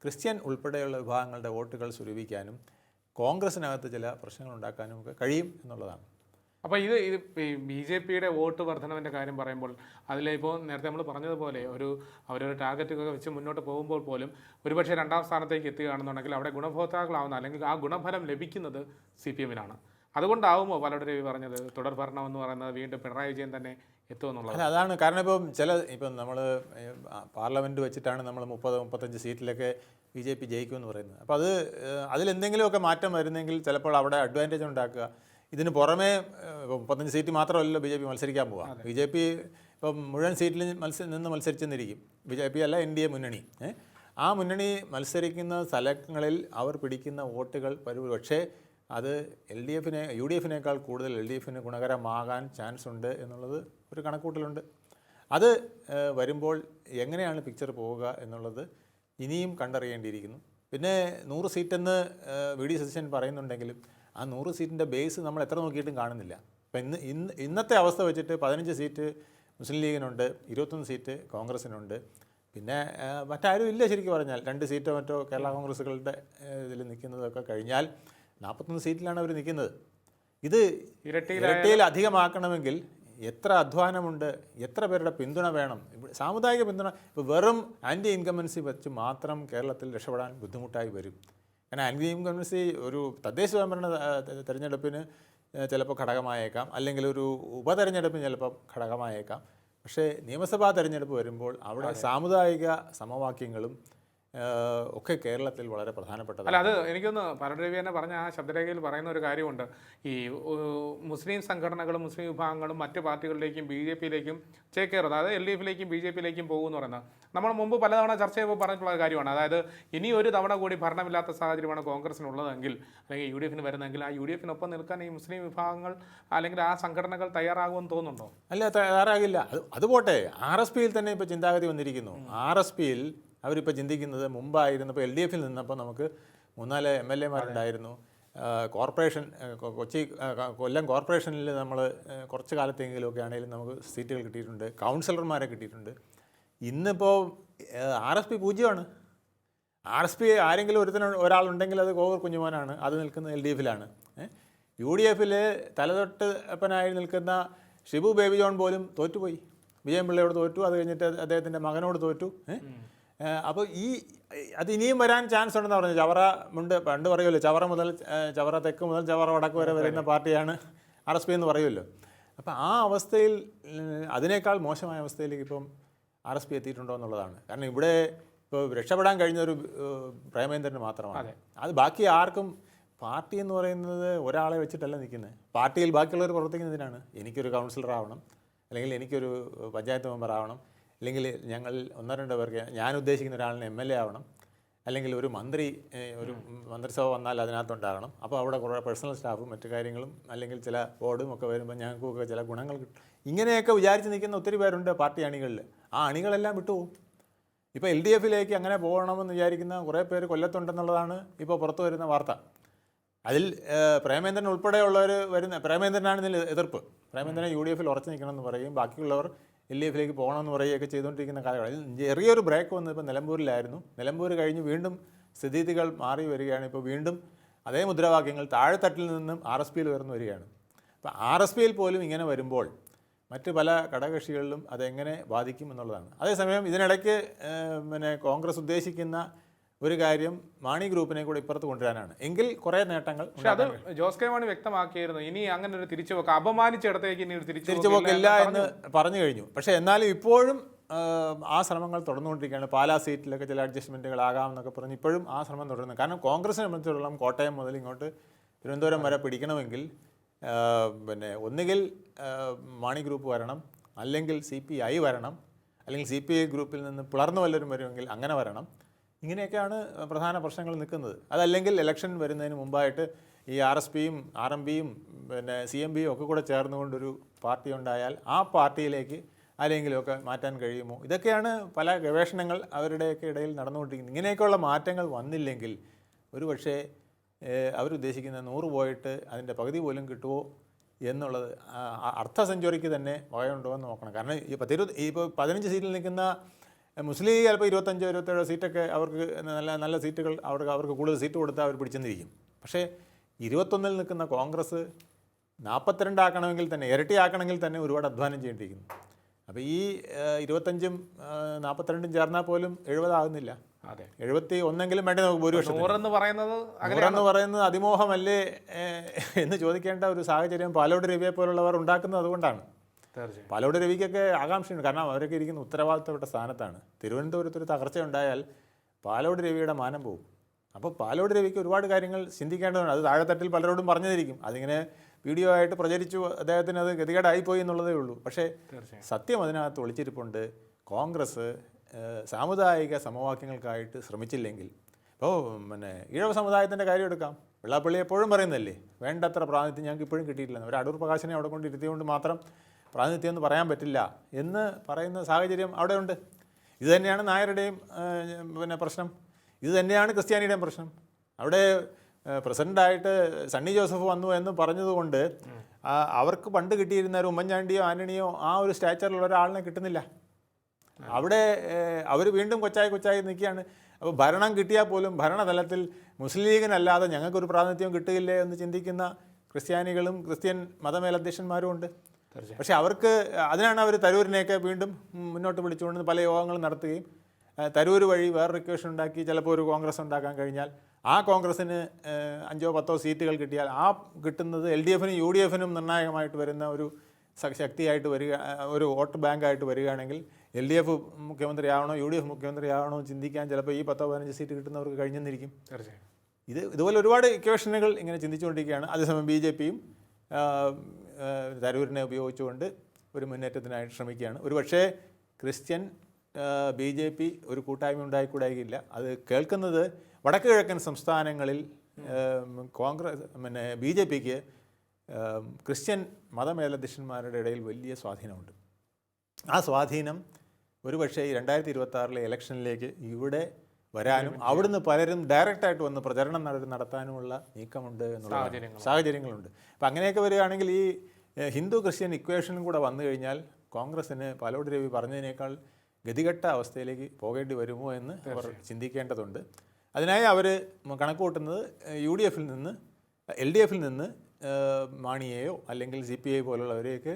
ക്രിസ്ത്യൻ ഉൾപ്പെടെയുള്ള വിഭാഗങ്ങളുടെ വോട്ടുകൾ സ്വരൂപിക്കാനും കോൺഗ്രസിനകത്ത് ചില പ്രശ്നങ്ങൾ ഉണ്ടാക്കാനും ഒക്കെ കഴിയും എന്നുള്ളതാണ്. അപ്പോൾ ഇത് ഇത് ബി ജെ പിയുടെ വോട്ട് വർധനവിന്റെ കാര്യം പറയുമ്പോൾ അതിലിപ്പോൾ നേരത്തെ നമ്മൾ പറഞ്ഞതുപോലെ ഒരു അവരൊരു ടാർഗറ്റൊക്കെ വെച്ച് മുന്നോട്ട് പോകുമ്പോൾ പോലും ഒരുപക്ഷെ രണ്ടാം സ്ഥാനത്തേക്ക് എത്തുകയാണെന്നുണ്ടെങ്കിൽ അവിടെ ഗുണഭോക്താക്കളാവുന്ന അല്ലെങ്കിൽ ആ ഗുണഫലം ലഭിക്കുന്നത് സി പി എമ്മിനാണ്. അതുകൊണ്ടാവുമോ പലരുടെ രവി പറഞ്ഞത് തുടർ ഭരണം എന്ന് പറയുന്നത് വീണ്ടും പിണറായി വിജയൻ തന്നെ എത്തുമെന്നുള്ളത് അല്ല അതാണ് കാരണം ഇപ്പം ചില ഇപ്പം നമ്മൾ പാർലമെന്റ് വെച്ചിട്ടാണ് നമ്മൾ മുപ്പത് മുപ്പത്തഞ്ച് സീറ്റിലൊക്കെ ബി ജെ പി ജയിക്കുമെന്ന് പറയുന്നത്. അപ്പോൾ അത് അതിലെന്തെങ്കിലുമൊക്കെ മാറ്റം വരുന്നെങ്കിൽ ചിലപ്പോൾ അവിടെ അഡ്വാന്റേജ് ഉണ്ടാക്കുക. ഇതിന് പുറമേ മുപ്പത്തഞ്ച് സീറ്റ് മാത്രമല്ലല്ലോ ബി ജെ പി മത്സരിക്കാൻ പോവാം ബി ജെ പി ഇപ്പം മുഴുവൻ സീറ്റിൽ മത്സ നിന്ന് മത്സരിച്ചെന്നിരിക്കും. ബി ജെ പി അല്ല എൻ ഡി എ മുന്നണി. ആ മുന്നണി മത്സരിക്കുന്ന സ്ഥലങ്ങളിൽ അവർ പിടിക്കുന്ന വോട്ടുകൾ പക്ഷേ അത് എൽ ഡി എഫിനെ യു ഡി എഫിനേക്കാൾ കൂടുതൽ എൽ ഡി എഫിന് ഗുണകരമാകാൻ ചാൻസ് ഉണ്ട് എന്നുള്ളത് ഒരു കണക്കൂട്ടലുണ്ട്. അത് വരുമ്പോൾ എങ്ങനെയാണ് പിക്ചർ പോവുക എന്നുള്ളത് ഇനിയും കണ്ടറിയേണ്ടിയിരിക്കുന്നു. പിന്നെ നൂറ് സീറ്റെന്ന് വി ഡി സതീശൻ പറയുന്നുണ്ടെങ്കിലും ആ നൂറ് സീറ്റിന്റെ ബേസ് നമ്മൾ എത്ര നോക്കിയിട്ടും കാണുന്നില്ല. അപ്പം ഇന്ന് ഇന്ന് ഇന്നത്തെ അവസ്ഥ വെച്ചിട്ട് പതിനഞ്ച് സീറ്റ് മുസ്ലിം ലീഗിനുണ്ട് ഇരുപത്തൊന്ന് സീറ്റ് കോൺഗ്രസിനുണ്ട്. പിന്നെ മറ്റാരും ഇല്ല ശരിക്കും പറഞ്ഞാൽ. രണ്ട് സീറ്റോ മറ്റോ കേരള കോൺഗ്രസ്സുകളുടെ ഇതിൽ നിൽക്കുന്നതൊക്കെ കഴിഞ്ഞാൽ നാൽപ്പത്തൊന്ന് സീറ്റിലാണ് അവർ നിൽക്കുന്നത്. ഇത് ഇരട്ടിയിൽ ഇരട്ടിയിൽ അധികമാക്കണമെങ്കിൽ എത്ര അധ്വാനമുണ്ട് എത്ര പേരുടെ പിന്തുണ വേണം? സാമുദായിക പിന്തുണ ഇപ്പോൾ വെറും ആന്റി ഇൻകമൻസി വെച്ച് മാത്രം കേരളത്തിൽ രക്ഷപ്പെടാൻ ബുദ്ധിമുട്ടായി വരും. കാരണം ആന്റി ഇൻകമൻസി ഒരു തദ്ദേശ സ്വയംഭരണ തെരഞ്ഞെടുപ്പിന് ചിലപ്പോൾ ഘടകമായേക്കാം. അല്ലെങ്കിൽ ഒരു ഉപതെരഞ്ഞെടുപ്പിന് ചിലപ്പോൾ ഘടകമായേക്കാം. പക്ഷേ നിയമസഭാ തെരഞ്ഞെടുപ്പ് വരുമ്പോൾ അവിടെ സാമുദായിക സമവാക്യങ്ങളും ഒക്കെ കേരളത്തിൽ വളരെ പ്രധാനപ്പെട്ടത് അല്ല അത് എനിക്കൊന്ന് പരടരവി തന്നെ പറഞ്ഞ ആ ശബ്ദരേഖയിൽ പറയുന്ന ഒരു കാര്യമുണ്ട്. ഈ മുസ്ലിം സംഘടനകളും മുസ്ലിം വിഭാഗങ്ങളും മറ്റ് പാർട്ടികളിലേക്കും ബി ജെ പിയിലേക്കും ചേക്കേറുന്നത് അതായത് എൽ ഡി എഫിലേക്കും ബി ജെ പിയിലേക്കും പോകുമെന്ന് പറയുന്നത് നമ്മൾ മുമ്പ് പലതവണ ചർച്ച ചെയ്യുമ്പോൾ പറഞ്ഞിട്ടുള്ള ഒരു കാര്യമാണ്. അതായത് ഇനി ഒരു തവണ കൂടി ഭരണമില്ലാത്ത സാഹചര്യമാണ് കോൺഗ്രസിനുള്ളതെങ്കിൽ അല്ലെങ്കിൽ യു ഡി എഫിന് വരുന്നതെങ്കിൽ ആ യു ഡി എഫിനൊപ്പം നിൽക്കാൻ ഈ മുസ്ലിം വിഭാഗങ്ങൾ അല്ലെങ്കിൽ ആ സംഘടനകൾ തയ്യാറാകുമെന്ന് തോന്നുന്നുണ്ടോ? അല്ല തയ്യാറാകില്ല. അത് അത് പോട്ടെ. ആർ എസ് പിയിൽ തന്നെ ഇപ്പോൾ ചിന്താഗതി വന്നിരിക്കുന്നു. ആർ എസ് പിയിൽ അവരിപ്പോൾ ചിന്തിക്കുന്നത് മുമ്പായിരുന്നപ്പോൾ എൽ ഡി എഫിൽ നിന്നപ്പോൾ നമുക്ക് മൂന്നാൽ എം എൽ എമാരുണ്ടായിരുന്നു. കോർപ്പറേഷൻ കൊച്ചി കൊല്ലം കോർപ്പറേഷനിൽ നമ്മൾ കുറച്ച് കാലത്തെങ്കിലുമൊക്കെ ആണെങ്കിലും നമുക്ക് സീറ്റുകൾ കിട്ടിയിട്ടുണ്ട്. കൗൺസിലർമാരെ കിട്ടിയിട്ടുണ്ട്. ഇന്നിപ്പോൾ ആർ എസ് പി പൂജ്യമാണ്. ആർ എസ് പി ആരെങ്കിലും ഒരുത്തിന് ഒരാളുണ്ടെങ്കിൽ അത് കോവൂർ കുഞ്ഞുമോനാണ്. അത് നിൽക്കുന്നത് എൽ ഡി എഫിലാണ്. യു ഡി എഫിൽ തലതൊട്ട് അപ്പനായി നിൽക്കുന്ന ഷിബു ബേബി ജോൺ പോലും തോറ്റുപോയി. വിജയൻ പിള്ളയോട് തോറ്റു. അത് കഴിഞ്ഞിട്ട് അദ്ദേഹത്തിന്റെ മകനോട് തോറ്റു. അപ്പോൾ ഈ അത് ഇനിയും വരാൻ ചാൻസ് ഉണ്ടെന്ന് പറഞ്ഞു ചവറ മുണ്ട് പണ്ട് പറയുമല്ലോ ചവറ മുതൽ ചവറ തെക്ക് മുതൽ ചവറ വടക്ക് വരെ വരുന്ന പാർട്ടിയാണ് ആർ എസ് പി എന്ന് പറയുമല്ലോ. അപ്പോൾ ആ അവസ്ഥയിൽ അതിനേക്കാൾ മോശമായ അവസ്ഥയിലേക്ക് ഇപ്പം ആർ എസ് പി എത്തിയിട്ടുണ്ടോ എന്നുള്ളതാണ്. കാരണം ഇവിടെ ഇപ്പോൾ രക്ഷപ്പെടാൻ കഴിഞ്ഞ ഒരു പ്രേമേന്ദ്രന് മാത്രമാണ്. അത്. ബാക്കി ആർക്കും പാർട്ടി എന്ന് പറയുന്നത് ഒരാളെ വെച്ചിട്ടല്ല നിൽക്കുന്നത് പാർട്ടിയിൽ ബാക്കിയുള്ളവർ പ്രവർത്തിക്കുന്നതിനാണ്. എനിക്കൊരു കൗൺസിലർ ആവണം അല്ലെങ്കിൽ എനിക്കൊരു പഞ്ചായത്ത് മെമ്പർ ആവണം അല്ലെങ്കിൽ ഞങ്ങൾ ഒന്നോ രണ്ടോ പേർക്ക് ഞാൻ ഉദ്ദേശിക്കുന്ന ഒരാളിന് എം എൽ എ ആവണം. അല്ലെങ്കിൽ ഒരു മന്ത്രി ഒരു മന്ത്രിസഭ വന്നാൽ അതിനകത്തുണ്ടാകണം. അപ്പോൾ അവിടെ കുറേ പേഴ്സണൽ സ്റ്റാഫും മറ്റു കാര്യങ്ങളും അല്ലെങ്കിൽ ചില ബോർഡും ഒക്കെ വരുമ്പോൾ ഞങ്ങൾക്കൊക്കെ ചില ഗുണങ്ങൾ കിട്ടും. ഇങ്ങനെയൊക്കെ വിചാരിച്ച് നിൽക്കുന്ന ഒത്തിരി പേരുണ്ട് പാർട്ടി അണികളിൽ. ആ അണികളെല്ലാം വിട്ടുപോകും ഇപ്പോൾ എൽ ഡി എഫിലേക്ക് അങ്ങനെ പോകണമെന്ന് വിചാരിക്കുന്ന കുറേ പേര് കൊല്ലത്തുണ്ടെന്നുള്ളതാണ് ഇപ്പോൾ പുറത്തു വരുന്ന വാർത്ത. അതിൽ പ്രേമേന്ദ്രൻ ഉൾപ്പെടെയുള്ളവർ വരുന്ന പ്രേമേന്ദ്രനാണ് ഇതിൽ എതിർപ്പ്. പ്രേമേന്ദ്രനെ യു ഡി എഫിൽ ഉറച്ചു നിൽക്കണമെന്ന് പറയും. ബാക്കിയുള്ളവർ എൽ എഫിലേക്ക് പോകണമെന്ന് പറയുകയൊക്കെ ചെയ്തുകൊണ്ടിരിക്കുന്ന കാലഘട്ടം അതിൽ ചെറിയൊരു ബ്രേക്ക് വന്നത് ഇപ്പോൾ നിലമ്പൂരിലായിരുന്നു. നിലമ്പൂർ കഴിഞ്ഞ് വീണ്ടും സ്ഥിതിഗതികൾ മാറി വരികയാണ്. ഇപ്പോൾ വീണ്ടും അതേ മുദ്രാവാക്യങ്ങൾ താഴെത്തട്ടിൽ നിന്നും ആർ എസ് പിയിൽ ഉയർന്നു വരികയാണ്. അപ്പോൾ ആർ എസ് പിയിൽ പോലും ഇങ്ങനെ വരുമ്പോൾ മറ്റ് പല ഘടകകക്ഷികളിലും അതെങ്ങനെ ബാധിക്കും എന്നുള്ളതാണ്. അതേസമയം ഇതിനിടയ്ക്ക് പിന്നെ കോൺഗ്രസ് ഉദ്ദേശിക്കുന്ന ഒരു കാര്യം മാണി ഗ്രൂപ്പിനെ കൂടെ ഇപ്പുറത്ത് കൊണ്ടുവരാനാണ്. എങ്കിൽ കുറേ നേട്ടങ്ങൾ പക്ഷെ അത് ജോസ് കെ മാണി വ്യക്തമാക്കിയിരുന്നു. ഇനി അങ്ങനെ ഒരു തിരിച്ചുപോക്ക് അപമാനിച്ചിടത്തേക്ക് ഇനി ഒരു തിരിച്ചുപോക്കില്ല എന്ന് പറഞ്ഞു. കഴിഞ്ഞു. പക്ഷേ എന്നാലും ഇപ്പോഴും ആ, ശ്രമങ്ങൾ തുടർന്നുകൊണ്ടിരിക്കുകയാണ്. പാലാ സീറ്റിലൊക്കെ ചില അഡ്ജസ്റ്റ്മെന്റുകൾ ആകാം എന്നൊക്കെ പറഞ്ഞ് ഇപ്പോഴും ആ ശ്രമം തുടരുന്നു. കാരണം കോൺഗ്രസിനെ സംബന്ധിച്ചിടത്തോളം കോട്ടയം മുതൽ ഇങ്ങോട്ട് തിരുവനന്തപുരം വരെ പിടിക്കണമെങ്കിൽ പിന്നെ ഒന്നുകിൽ മാണി ഗ്രൂപ്പ് വരണം അല്ലെങ്കിൽ സി പി ഐ വരണം അല്ലെങ്കിൽ സി പി ഐ ഗ്രൂപ്പിൽ നിന്ന് പിളർന്നു വല്ലവരും വരുമെങ്കിൽ അങ്ങനെ വരണം. ഇങ്ങനെയൊക്കെയാണ് പ്രധാന പ്രശ്നങ്ങൾ നിൽക്കുന്നത്. അതല്ലെങ്കിൽ ഇലക്ഷൻ വരുന്നതിന് മുമ്പായിട്ട് ഈ ആർ എസ് പിയും ആർ എം പിയും പിന്നെ സി എം പിയും ഒക്കെ കൂടെ ചേർന്നുകൊണ്ടൊരു പാർട്ടി ഉണ്ടായാൽ ആ പാർട്ടിയിലേക്ക് ആരെങ്കിലുമൊക്കെ മാറ്റാൻ കഴിയുമോ? ഇതൊക്കെയാണ് പല ഗവേഷണങ്ങൾ അവരുടെയൊക്കെ ഇടയിൽ നടന്നുകൊണ്ടിരിക്കുന്നത്. ഇങ്ങനെയൊക്കെയുള്ള മാറ്റങ്ങൾ വന്നില്ലെങ്കിൽ ഒരു പക്ഷേ അവരുദ്ദേശിക്കുന്ന നൂറ് പോയിട്ട് അതിന്റെ പകുതി പോലും കിട്ടുമോ എന്നുള്ളത് അർത്ഥ സെഞ്ചുറിക്ക് തന്നെ വകയുണ്ടോ എന്ന് നോക്കണം. കാരണം ഈ പത്തിരുപത് ഇപ്പോൾ പതിനഞ്ച് സീറ്റിൽ നിൽക്കുന്ന മുസ്ലിം ലീഗ് ചിലപ്പോൾ ഇരുപത്തഞ്ചോ ഇരുപത്തേഴോ സീറ്റൊക്കെ അവർക്ക് നല്ല നല്ല സീറ്റുകൾ അവർക്ക് അവർക്ക് കൂടുതൽ സീറ്റ് കൊടുത്താൽ അവർ പിടിച്ചെന്നിരിക്കും. പക്ഷേ ഇരുപത്തൊന്നിൽ നിൽക്കുന്ന കോൺഗ്രസ് നാൽപ്പത്തിരണ്ടാക്കണമെങ്കിൽ തന്നെ ഇരട്ടിയാക്കണമെങ്കിൽ തന്നെ ഒരുപാട് അധ്വാനം ചെയ്യേണ്ടിയിരിക്കുന്നു. അപ്പോൾ ഈ ഇരുപത്തഞ്ചും നാൽപ്പത്തിരണ്ടും ചേർന്നാൽ പോലും എഴുപതാകുന്നില്ല അതെ. എഴുപത്തി ഒന്നെങ്കിലും വേണ്ടി നമുക്ക് ഭൂരിപക്ഷം നൂറെന്ന് പറയുന്നത് നൂറെന്ന് പറയുന്നത് അതിമോഹമല്ലേ എന്ന് ചോദിക്കേണ്ട ഒരു സാഹചര്യം പാലോട് രവിയെ പോലുള്ളവർ ഉണ്ടാക്കുന്നത് അതുകൊണ്ടാണ്. പാലോട് രവിക്കൊക്കെ ആകാംക്ഷയുണ്ട്. കാരണം അവരൊക്കെ ഇരിക്കുന്ന ഉത്തരവാദിത്തപ്പെട്ട സ്ഥാനത്താണ്. തിരുവനന്തപുരത്ത് ഒരു തകർച്ച ഉണ്ടായാൽ പാലോട് രവിയുടെ മാനം പോകും. അപ്പോൾ പാലോട് രവിക്ക് ഒരുപാട് കാര്യങ്ങൾ ചിന്തിക്കേണ്ടതുണ്ട്. അത് താഴെത്തട്ടിൽ പലരോടും പറഞ്ഞതിരിക്കും അതിങ്ങനെ വീഡിയോ ആയിട്ട് പ്രചരിച്ചു അദ്ദേഹത്തിന് അത് ഗതികേടായിപ്പോയി എന്നുള്ളതേ ഉള്ളൂ. പക്ഷേ സത്യം അതിനകത്ത് ഒളിച്ചിരിപ്പുണ്ട്. കോൺഗ്രസ് സാമുദായിക സമവാക്യങ്ങൾക്കായിട്ട് ശ്രമിച്ചില്ലെങ്കിൽ. ഇപ്പോൾ പിന്നെ ഈഴവ സമുദായത്തിന്റെ കാര്യം എടുക്കാം. വെള്ളാപ്പള്ളി എപ്പോഴും പറയുന്നതല്ലേ വേണ്ടത്ര പ്രാതിനിധ്യം ഞങ്ങൾക്ക് ഇപ്പോഴും കിട്ടിയിട്ടില്ല ഒരു അടൂർ പ്രകാശനെ അവിടെ കൊണ്ടിരുത്തിയതുകൊണ്ട് മാത്രം പ്രാതിനിധ്യം എന്ന് പറയാൻ പറ്റില്ല എന്ന് പറയുന്ന സാഹചര്യം അവിടെ ഉണ്ട് ഇത് തന്നെയാണ് നായരുടെയും പിന്നെ പ്രശ്നം. ഇത് തന്നെയാണ് ക്രിസ്ത്യാനിയുടെയും പ്രശ്നം. അവിടെ പ്രസിഡന്റായിട്ട് സണ്ണി ജോസഫ് വന്നു എന്ന് പറഞ്ഞതുകൊണ്ട് അവർക്ക് പണ്ട് കിട്ടിയിരുന്ന ഒരു ഉമ്മൻചാണ്ടിയോ ആന്റണിയോ ആ ഒരു സ്റ്റാച്ചറിലുള്ള ഒരാളിനെ കിട്ടുന്നില്ല. അവിടെ അവർ വീണ്ടും കൊച്ചായി കൊച്ചായി നിൽക്കുകയാണ്. അപ്പോൾ ഭരണം കിട്ടിയാൽ പോലും ഭരണതലത്തിൽ മുസ്ലിം ലീഗിനല്ലാതെ ഞങ്ങൾക്കൊരു പ്രാതിനിധ്യം കിട്ടുകയില്ലേ എന്ന് ചിന്തിക്കുന്ന ക്രിസ്ത്യാനികളും ക്രിസ്ത്യൻ മതമേലധ്യക്ഷന്മാരും ഉണ്ട്. പക്ഷേ അവർക്ക് അതിനാണ് അവർ തരൂരിനെയൊക്കെ വീണ്ടും മുന്നോട്ട് വിളിച്ചുകൊണ്ട് പല യോഗങ്ങളും നടത്തുകയും തരൂർ വഴി വേറെ റിക്വേഷൻ ഉണ്ടാക്കി ചിലപ്പോൾ ഒരു കോൺഗ്രസ് ഉണ്ടാക്കാൻ കഴിഞ്ഞാൽ ആ കോൺഗ്രസ്സിന് അഞ്ചോ പത്തോ സീറ്റുകൾ കിട്ടിയാൽ ആ കിട്ടുന്നത് എൽ ഡി എഫിനും യു ഡി എഫിനും നിർണായകമായിട്ട് വരുന്ന ഒരു ശക്തിയായിട്ട് വരിക ഒരു വോട്ട് ബാങ്കായിട്ട് വരികയാണെങ്കിൽ എൽ ഡി എഫ് മുഖ്യമന്ത്രി ആവണോ യു ഡി എഫ് മുഖ്യമന്ത്രി ആവണോ ചിന്തിക്കാൻ ചിലപ്പോൾ ഈ പത്തോ പതിനഞ്ച് സീറ്റ് കിട്ടുന്നവർക്ക് കഴിഞ്ഞെന്നിരിക്കും. തീർച്ചയായും. ഇത് ഇതുപോലെ ഒരുപാട് ഇക്വേഷനുകൾ ഇങ്ങനെ ചിന്തിച്ചുകൊണ്ടിരിക്കുകയാണ്. അതേസമയം ബി ജെ പിയും തരൂരിനെ ഉപയോഗിച്ചുകൊണ്ട് ഒരു മുന്നേറ്റത്തിനായിട്ട് ശ്രമിക്കുകയാണ്. ഒരു പക്ഷേ ക്രിസ്ത്യൻ ബി ജെ പി ഒരു കൂട്ടായ്മ ഉണ്ടായിക്കൂടായില്ല അത് കേൾക്കുന്നത് വടക്ക് കിഴക്കൻ സംസ്ഥാനങ്ങളിൽ കോൺഗ്രസ് പിന്നെ ബി ജെ പിക്ക് ക്രിസ്ത്യൻ മതമേലധ്യക്ഷന്മാരുടെ ഇടയിൽ വലിയ സ്വാധീനമുണ്ട്. ആ സ്വാധീനം ഒരുപക്ഷേ ഈ രണ്ടായിരത്തി ഇരുപത്തി ആറിലെ ഇലക്ഷനിലേക്ക് ഇവിടെ വരാനും അവിടുന്ന് പലരും ഡയറക്റ്റായിട്ട് വന്ന് പ്രചരണം നടത്തി നടത്താനുമുള്ള നീക്കമുണ്ട് എന്നുള്ള. സാഹചര്യങ്ങളുണ്ട്. അപ്പം അങ്ങനെയൊക്കെ വരികയാണെങ്കിൽ ഈ ഹിന്ദു ക്രിസ്ത്യൻ ഇക്വേഷനും കൂടെ വന്നു കഴിഞ്ഞാൽ കോൺഗ്രസ്സിന് പാലോട് രവി പറഞ്ഞതിനേക്കാൾ ഗതികെട്ട അവസ്ഥയിലേക്ക് പോകേണ്ടി വരുമോ എന്ന് അവർ ചിന്തിക്കേണ്ടതുണ്ട്. അതിനായി അവർ കണക്ക് കൂട്ടുന്നത് യു ഡി എഫിൽ നിന്ന് എൽ ഡി എഫിൽ നിന്ന് മാണിയെയോ അല്ലെങ്കിൽ സി പി ഐ പോലുള്ളവരെയൊക്കെ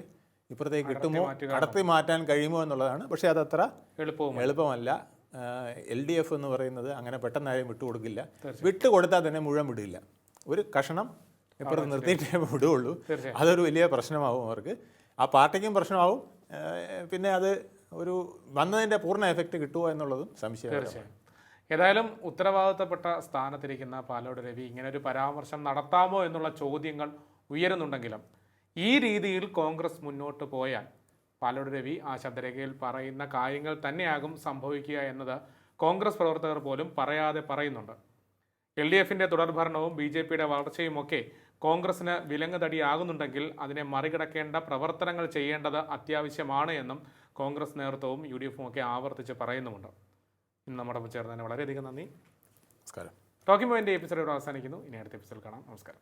ഇപ്പുറത്തേക്ക് കിട്ടുമോ കടത്തി മാറ്റാൻ കഴിയുമോ എന്നുള്ളതാണ്. പക്ഷേ അതത്ര എളുപ്പമല്ല. എൽ ഡി എഫ് എന്ന് പറയുന്നത് അങ്ങനെ പെട്ടെന്ന് ആരെയും വിട്ടുകൊടുക്കില്ല വിട്ടുകൊടുത്താൽ തന്നെ മുഴുവൻ വിടില്ല. ഒരു കഷണം ഇപ്പുറത്ത് നിർത്തിയിട്ടേ വിടുകയുള്ളൂ അതൊരു വലിയ പ്രശ്നമാവും അവർക്ക്. ആ പാർട്ടിക്കും പ്രശ്നമാവും. പിന്നെ അത് ഒരു വന്നതിന്റെ പൂർണ എഫക്റ്റ് കിട്ടുമോ എന്നുള്ളതും സംശയമാണ് ഏതായാലും ഉത്തരവാദിത്തപ്പെട്ട സ്ഥാനത്തിരിക്കുന്ന പാലോട് രവി ഇങ്ങനെ ഒരു പരാമർശം നടത്താമോ എന്നുള്ള ചോദ്യങ്ങൾ ഉയരുന്നുണ്ടെങ്കിലും ഈ രീതിയിൽ കോൺഗ്രസ് മുന്നോട്ട് പോയാൽ പാലോട് രവി ആ ശബ്ദരേഖയിൽ പറയുന്ന കാര്യങ്ങൾ തന്നെയാകും സംഭവിക്കുക എന്നത് കോൺഗ്രസ് പ്രവർത്തകർ പോലും പറയാതെ പറയുന്നുണ്ട്. എൽ ഡി എഫിന്റെ തുടർഭരണവും ബി ജെ പിയുടെ വളർച്ചയുമൊക്കെ കോൺഗ്രസിന് വിലങ്ങുതടിയാകുന്നുണ്ടെങ്കിൽ അതിനെ മറികടക്കേണ്ട പ്രവർത്തനങ്ങൾ ചെയ്യേണ്ടത് അത്യാവശ്യമാണ് എന്നും കോൺഗ്രസ് നേതൃത്വവും യു ഡി എഫും ഒക്കെ ആവർത്തിച്ച് പറയുന്നുമുണ്ട്. ഇന്ന് നമ്മുടെ ചേർന്നതിന് വളരെയധികം നന്ദി. നമസ്കാരം. ടോക്കിംഗ് പോയിന്റ് എപ്പിസോഡ് ഇവിടെ അവസാനിക്കുന്നു. ഇനി അടുത്ത എപ്പിസോഡ് കാണാം. നമസ്കാരം.